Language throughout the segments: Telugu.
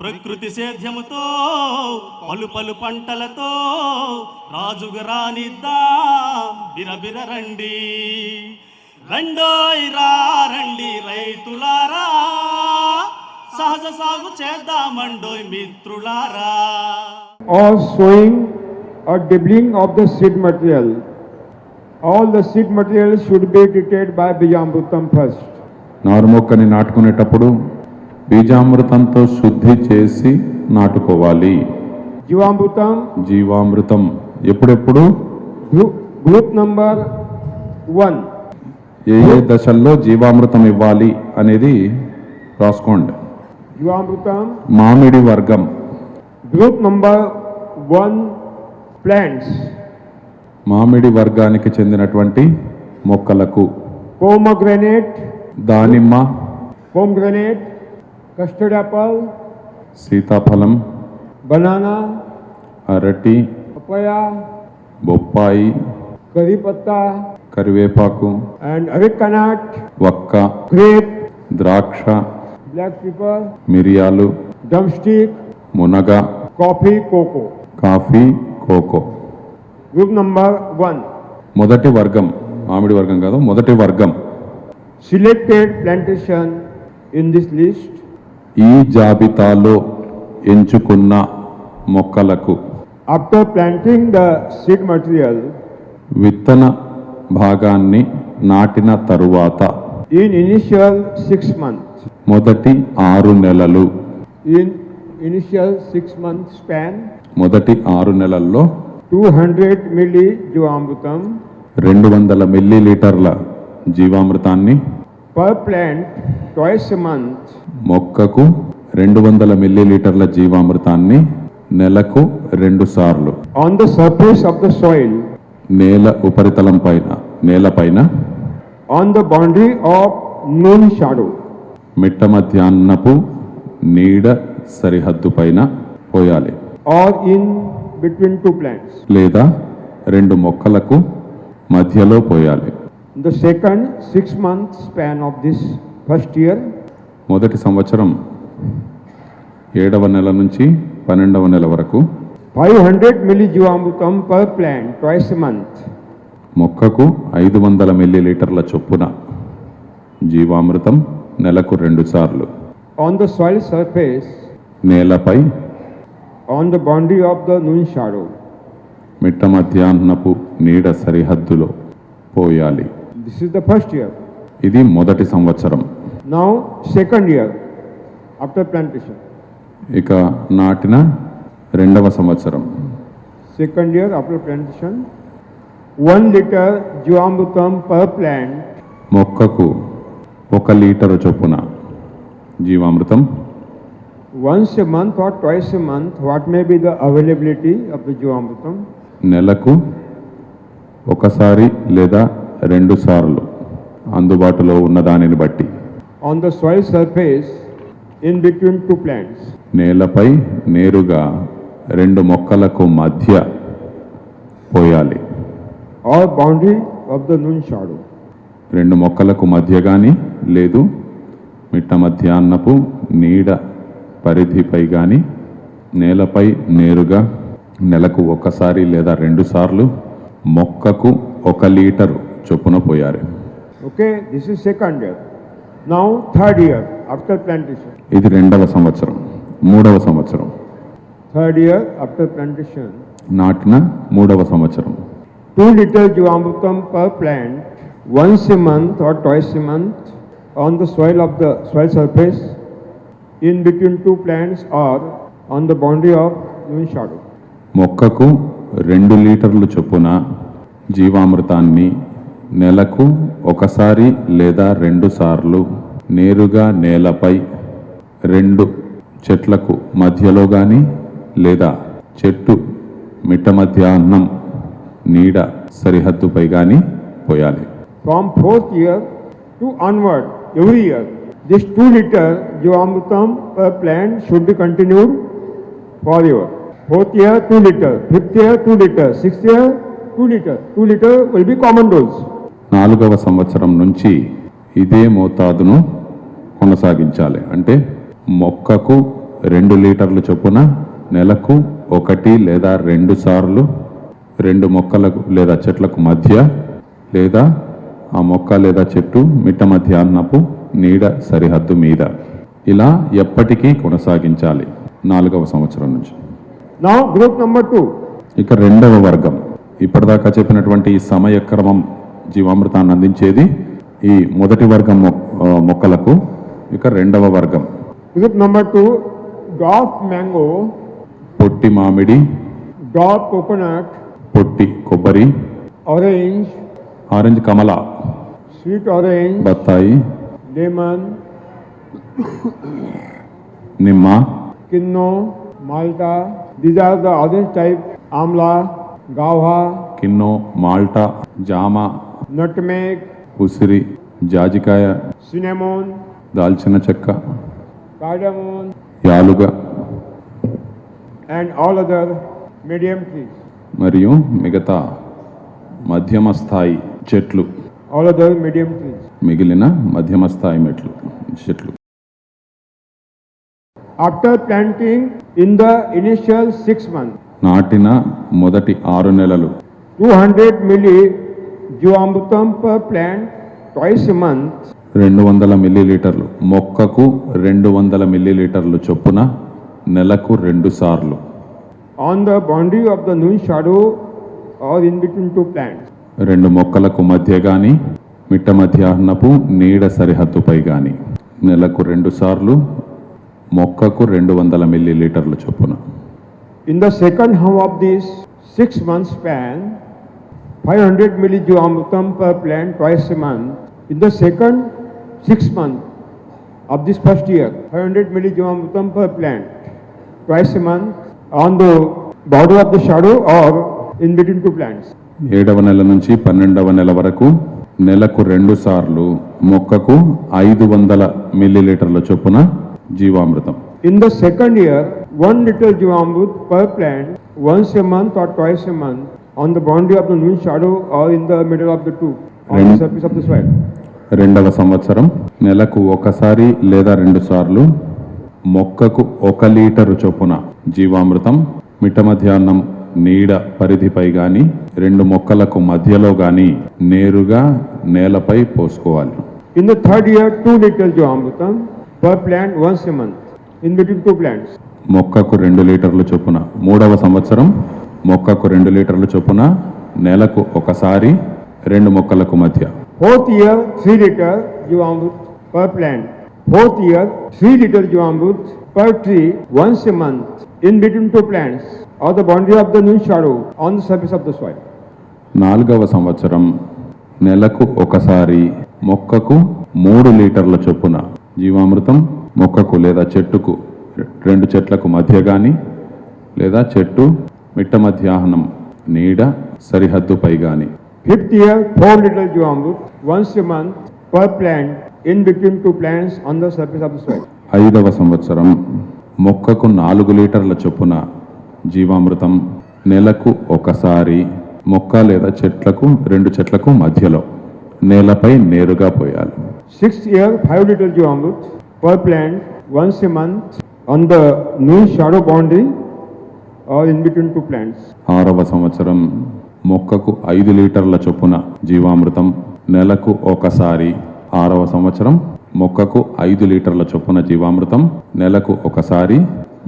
ప్రకృతి సేద్యముతో పలు పలు పంటలతో రాజుగ రానిద్దా? బిరబిర రండి. రండోయ్ రండి రైతులారా. సహజ సాగు చేద్దామండోయ్ మిత్రులారా. All sowing or dibbling of the seed material all the seed material should be డిటేడ్ by బియామృతం first నారుమొక్కని నాటుకునేటప్పుడు బీజామృతంతో శుద్ధి చేసి నాటుకోవాలి. జీవామృతం. జీవామృతం. ఎప్పుడెప్పుడు? Group number one. ఏ ఏ దశల్లో జీవామృతం ఇవ్వాలి అనేది రాసుకోండి. జీవామృతం. మామిడి వర్గం. Group number one plants. మామిడి వర్గానికి చెందినటువంటి మొక్కలకు. కోమగ్రనేట్ దానిమ్మ. కోమగ్రనేట్ కస్టర్డ్ ఆపల్ సీతాఫలం బనానా అరటి పపయా బొప్పాయి కరిపత్తా కరివేపాకు అండ్ అవి అవికనాట్ వక్క గ్రేప్ ద్రాక్ష బ్లాక్ పీపర్ మిరియాలు డమ్స్టిక్ మునగ coffee cocoa. Coffee cocoa. Group number one. మొదటి వర్గం మామిడి వర్గం కాదు మొదటి వర్గం. Selected plantation in this list ఈ జాబితాలో ఎంచుకున్న మొక్కలకు after planting the seed material విత్తన భాగాన్ని నాటిన తరువాత ఇన్ ఇనిషియల్ సిక్స్ మంత్స్ మొదటి ఆరు నెలలు in initial six month span మొదటి ఆరు నెలల్లో టూ హండ్రెడ్ మిల్లీ జీవామృతం రెండు వందల మిల్లీ లీటర్ల జీవామృతాన్ని మొక్కకు రెండు వందల మిల్లీలీటర్ల జీవామృతాన్ని నెలకు రెండు సార్లు. On the surface of the soil నేల ఉపరితలం పైన నేల పైన. On the boundary of moon shadow మిట్ట మధ్యాహ్నపు నీడ సరిహద్దు పైన పోయాలి. Or in between two plants లేదా రెండు మొక్కలకు మధ్యలో పోయాలి. The second six month span of this first year మొదటి సంవత్సరం ఏడవ నెల నుంచి పన్నెండవ నెల వరకు 500 milli Jivamrutam per plant twice a month. మొక్కకు ఐదు వందల మిల్లీలీటర్ల చొప్పున జీవామృతం నెలకు రెండు సార్లు On the soil surface, నేలపై on the boundary of the noon shadow. మిట్ట మధ్యాహ్నపు నీడ సరిహద్దులో పోయాలి this is the first year ఇది మొదటి సంవత్సరం. Now second year after plantation ఇక నాటిన రెండవ సంవత్సరం. Second year after plantation one litre jeevamrutham per plant మొక్కకు ఒక లీటర్ చొప్పున జీవామృతం. Once a month or twice a month what may be the availability of the jeevamrutham నెలకు ఒకసారి లేదా రెండు సార్లు అందుబాటులో ఉన్న దానిని బట్టి On the soil surface in between two plants. నేలపై నేరుగా రెండు మొక్కలకు మధ్య పోయాలి or boundary of the noon shadow. రెండు మొక్కలకు మధ్య కానీ లేదు మిట్ట మధ్యాహ్నపు నీడ పరిధిపై కానీ నేలపై నేరుగా నెలకు ఒకసారి లేదా రెండు సార్లు మొక్కకు ఒక లీటరు చొప్పున పోయారు. Okay this is second year now third year after plantation ఇది రెండవ సంవత్సరం మూడవ సంవత్సరం. థర్డ్ ఇయర్ ఆఫ్టర్ ప్లాంటేషన్ నాటిన మూడవ సంవత్సరం. Two litre jeevamrutham per plant once a month or twice a month on the soil of the soil surface in between two plants or on the boundary of noon shadow మొక్కకు రెండు లీటర్లు చొప్పున జీవామృతాన్ని నెలకు ఒకసారి లేదా రెండు సార్లు నేరుగా నేలపై రెండు చెట్లకు మధ్యలో కానీ లేదా చెట్టు మిట్ట మధ్యాహ్నం నీడ సరిహద్దుపై కానీ పోయాలి. From fourth year to onward every year this two litre jeevamrutham plan should continue for your fourth year two litre fifth year two litre sixth year two litre two litre will be common roles నాలుగవ సంవత్సరం నుంచి ఇదే మోతాదును కొనసాగించాలి. అంటే మొక్కకు రెండు లీటర్ల చొప్పున నెలకు ఒకటి లేదా రెండు సార్లు రెండు మొక్కలకు లేదా చెట్లకు మధ్య లేదా ఆ మొక్క లేదా చెట్టు మిట్ట మధ్యాహ్నపు నీడ సరిహద్దు మీద. ఇలా ఎప్పటికీ కొనసాగించాలి నాలుగవ సంవత్సరం నుంచి. Group number 2. ఇక రెండవ వర్గం. ఇప్పటిదాకా చెప్పినటువంటి ఈ సమయక్రమం జీవామృతాన్ని అందించేది ఈ మొదటి వర్గం మొక్కలకు ఇక రెండవ వర్గం. ఇక్కడ నెంబర్ టూ గాక్ మ్యాంగో. పొట్టి మామిడి. గాక్ కోకోనట్. పొట్టి కొబ్బరి. ఆరెంజ్. ఆరెంజ్ కమల. Sweet orange. బత్తాయి. లేమన్. నిమ్మ. Kinnow. Malta. These are the other type amla. Guava. Kinnow malta Jama. Nutmeg ఉసిరి జాజికాయ సినెమోన్ దాల్చిన చెక్క cardamom యాలుగ and all other medium trees. మరియు మిగతా మధ్యమ స్థాయి చెట్లు. All other medium trees. మిగిలిన మధ్యమ స్థాయి మెట్లు చెట్లు. After planting in the initial six month నాటిన మొదటి ఆరు నెలలు. టూ హండ్రెడ్ మిల్లీ రెండు వందల మిల్లీలీటర్లు. మొక్కకు రెండు వందల మిల్లీలీటర్లు చొప్పున నెలకు రెండు సార్లు. On the boundary of the new shadow or in between two plants రెండు మొక్కలకు మధ్య గాని మిట్ట మధ్యాహ్నపు నీడ సరిహద్దుపై గాని నెలకు రెండు సార్లు మొక్కకు రెండు వందల మిల్లీలీటర్లు చొప్పున. In the second half of this six months pan 500 milli Jivamrutam per plant twice a month. In the second six month of this first year, 500 milli Jivamrutam per plant twice a month on the border of the shadow or in between two plants. ఏడవ నెల నుంచి పన్నెండవ నెల వరకు నెలకు రెండు సార్లు మొక్కకు ఐదు వందల మిల్లీలీటర్ల చొప్పున జీవామృతం In the second year, one liter Jivamrut per plant once a month or twice a month on the boundary of the noon shadow or in the middle of the two surface of the soil రెండవ సంవత్సరం నెలకు ఒకసారి లేదా రెండు సార్లు మొక్కకు ఒక లీటరు చొప్పున జీవామృతం మిట మధ్యాహ్నం నీడ పరిధిపై గాని రెండు మొక్కలకు మధ్యలో గాని నేరుగా నేలపై పోసుకోవాలి. In the third year two litre jeevamrutham per plant once a month in between two plants మొక్కకు రెండు లీటర్లు చొప్పున మూడవ సంవత్సరం మొక్కకు రెండు లీటర్ల చొప్పున నెలకు ఒకసారి రెండు మొక్కలకు మధ్య. Fourth year three litre jeevamrut per plant fourth year three litre jeevamrut per tree once a month in between two plants of the boundary of the new shadow on the surface of the soil నాలుగవ సంవత్సరం నెలకు ఒకసారి మొక్కకు మూడు లీటర్ల చొప్పున జీవామృతం మొక్కకు లేదా చెట్టుకు రెండు చెట్లకు మధ్య కానీ లేదా చెట్టు మిట్ట మధ్యాహ్నం నీడ సరిహద్దు పైగాని. Fifth year four litre జీవాంగు once month per plant in between two plants on the surface of ఐదవ సంవత్సరం మొక్కకు నాలుగు లీటర్ల చొప్పున జీవామృతం నెలకు ఒకసారి మొక్క లేదా చెట్లకు రెండు చెట్లకు మధ్యలో నేలపై నేరుగా పోయాలి. Six year five litre jeevamrut per plant once month on the new shadow boundary in plants ఆరవ సంవత్సరం మొక్కకు ఐదు లీటర్ల చొప్పున జీవామృతం నెలకు ఒకసారి. ఆరవ సంవత్సరం మొక్కకు ఐదు లీటర్ల చొప్పున జీవామృతం నెలకు ఒకసారి.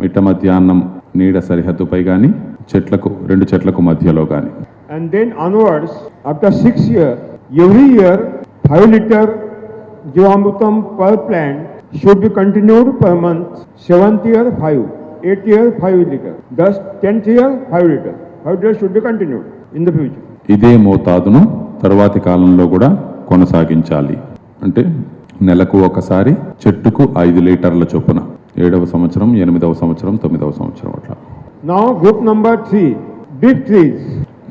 మిట్ట మధ్యాహ్నం నీడ సరిహద్దుపై కానీ చెట్లకు రెండు చెట్లకు మధ్యలో కానీ and then onwards after six year every year five litre jeevamrutham per plant should be continued per month seventh year five 8 years, 5 liters. Thus, 10th year five litre five liters should continue in the the ఇదే మోతాదును తర్వాతి కాలంలో కూడా కొనసాగించాలి. అంటే నెలకు ఒకసారి చెట్టుకు ఐదు లీటర్ల చొప్పున. ఏడవ సంవత్సరం ఎనిమిదవ సంవత్సరం తొమ్మిదవ సంవత్సరం అట్లా. Now group number three big trees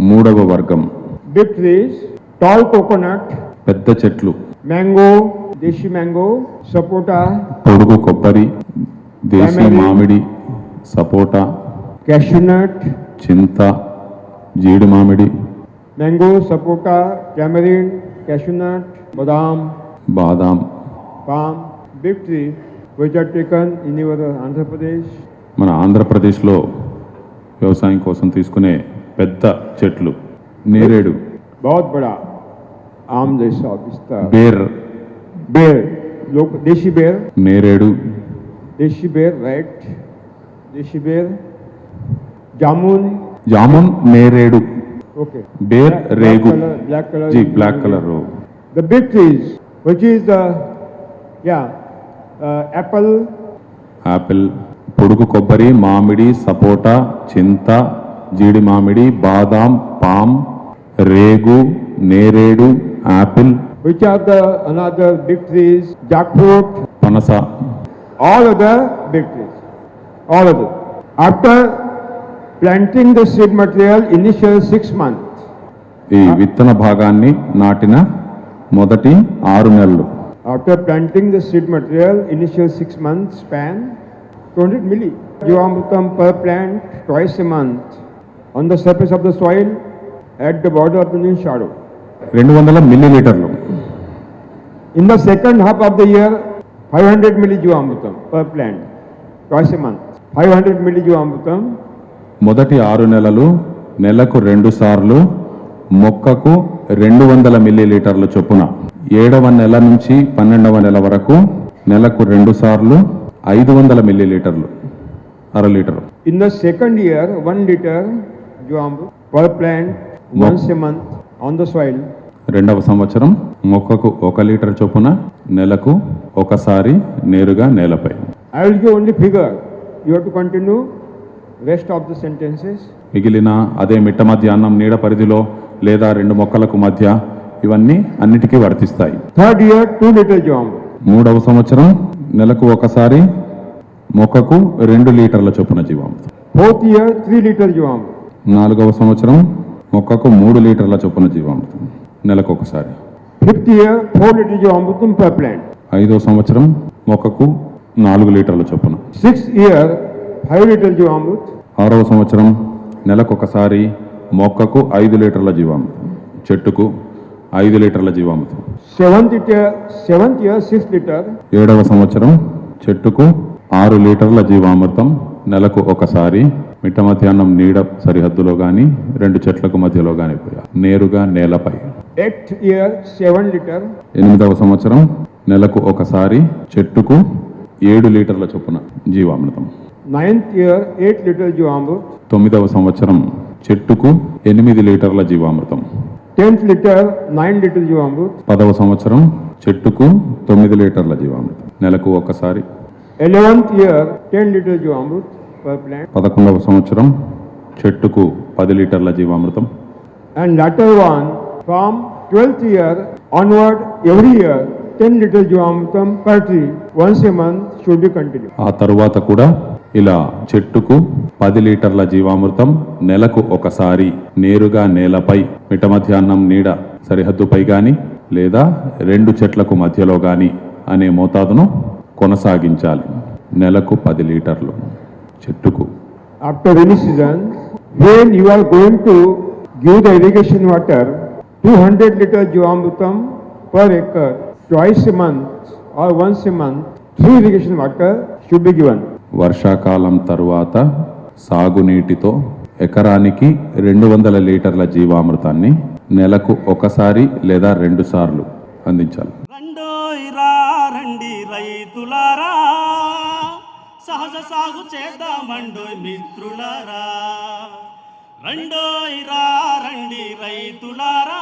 మూడవ వర్గం. బిగ్ ట్రీస్ టాల్ కోకోనట్ పెద్ద చెట్లు. మ్యాంగో దేశీ మ్యాంగో సపోటా పొడుగు కొబ్బరి దేశీ మామిడి సపోటా క్యాషనట్ చింత జీడి మామిడి మ్యాంగో సపోటా క్యామరిన్ క్యాషనట్ బాదాం బాదాం palm big tree whether taken taken in your Andhra Pradesh మన ఆంధ్రప్రదేశ్లో వ్యవసాయం కోసం తీసుకునే పెద్ద చెట్లు నేరేడు బహుత్ బడా ఆమ్ జైసా బేర్ బేర్ దేశీ బేర్ నేరేడు దేశీ బేర్ రైట్ జామున్ జామున్ నేరేడు ఓకే రేగు black colour G black colour the big trees which is the yeah apple apple పొడుగు కొబ్బరి మామిడి సపోటా చింత జీడి మామిడి బాదాం పామ్ రేగు నేరేడు apple which are the another big trees, jackfruit, panasa, all other big trees. All of them after planting the seed material initial six months ఈ విత్తన భాగాన్ని నాటిన మొదటి ఆరు నెలలు After planting the seed material, initial six months span, 200 milli Jivamrutam per plant twice a month on the surface of the soil at the border of the noon shadow. రెండు వందల మిల్లీ లీటర్లు In the second half of the year, 500 milli Jivamrutam per plant twice a month. 500 milli Jivamrutam మొదటి ఆరు నెలలు నెలకు రెండు సార్లు మొక్కకు రెండు వందల మిల్లీ లీటర్ల చొప్పున ఏడవ నెల నుంచి పన్నెండవ నెల వరకు నెలకు రెండు సార్లు ఐదు వందల మిల్లీ లీటర్లు అర లీటరు second year, 1 liter Jivamrut per plant once a month on the soil. రెండవ సంవత్సరం మొక్కకు ఒక లీటర్ చొప్పున నెలకు ఒకసారి నేరుగా నేలపై I will give only figure. Have to continue rest of the sentences. మిగిలిన అదే మిట్ట మధ్యాహ్నం నీడ పరిధిలో లేదా రెండు మొక్కలకు మధ్య ఇవన్నీ అన్నిటికీ వర్తిస్తాయి Third year, 2 liter Jivamrut. మూడవ సంవత్సరం నెలకు ఒకసారి మొక్కకు రెండు లీటర్ల చొప్పున జీవామృతం Fourth year, 3 liter Jivamrut. నాలుగవ సంవత్సరం మొక్కకు మూడు లీటర్ల చొప్పున జీవామృతం నెలకు ఒకసారి year, 4 liter Jivamrutam per plant. ఐదవ సంవత్సరం మొక్కకు నాలుగు లీటర్ల చొప్పున Sixth year, 5 liter Jivamrut. ఆరవ సంవత్సరం నెలకు ఒకసారి మొక్కకు ఐదు లీటర్ల జీవామృతం చెట్టుకు ఐదు లీటర్ల జీవామృతం Seventh year, seventh year, 6 liter. ఏడవ సంవత్సరం చెట్టుకు ఆరు లీటర్ల జీవామృతం నెలకు ఒకసారి మిట్ట మధ్యాహ్నం నీడ సరిహద్దులో కానీ రెండు చెట్లకు మధ్యలో కానీ పోయాలి నేరుగా నేలపై Eighth year, 7 liter. ఎనిమిదవ సంవత్సరం నెలకు ఒకసారి చెట్టుకు ఏడు లీటర్ల చొప్పున జీవామృతం. నైన్త్ ఇయర్ ఎయిట్ లీటర్ జీవామృతం. తొమ్మిదవ సంవత్సరం చెట్టుకు ఎనిమిది లీటర్ల జీవామృతం. టెన్త్ లీటర్ నైన్ లీటర్ జీవామృతం. పదవ సంవత్సరం చెట్టుకు తొమ్మిది లీటర్ల జీవామృతం. నెలకు ఒకసారి. ఎలవెన్త్ ఇయర్ టెన్ లీటర్ జీవామృతం పదకొండవ సంవత్సరం చెట్టుకు పది లీటర్ల జీవామృతం. And letter one from twelfth year onward every year ten litre jeevamrutham per tree once a month should be continue ఆ తరువాత కూడా ఇలా చెట్టుకు పది లీటర్ల జీవామృతం నెలకు ఒకసారి నేరుగా నేలపై మిట మధ్యాహ్నం నీడ సరిహద్దుపై గాని లేదా రెండు చెట్లకు మధ్యలో గాని అనే మోతాదును కొనసాగించాలి. నెలకు పది లీటర్లు చెట్టుకు. After any season when you are going to give the irrigation water two hundred litre jeevamrutham per acre twice a month or once a month, through irrigation water should be given. వర్షాకాలం తరువాత సాగునీటితో ఎకరానికి రెండు వందల లీటర్ల జీవామృతాన్ని నెలకు ఒకసారి లేదా రెండు సార్లు అందించాలి రండి రైతులారా సహజ సాగు చేద్దామండోయ్ మిత్రులారా రండోయ్ రా రండి రైతులారా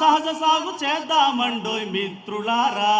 సహజ సాగు చేద్దామండోయ్ మిత్రులారా.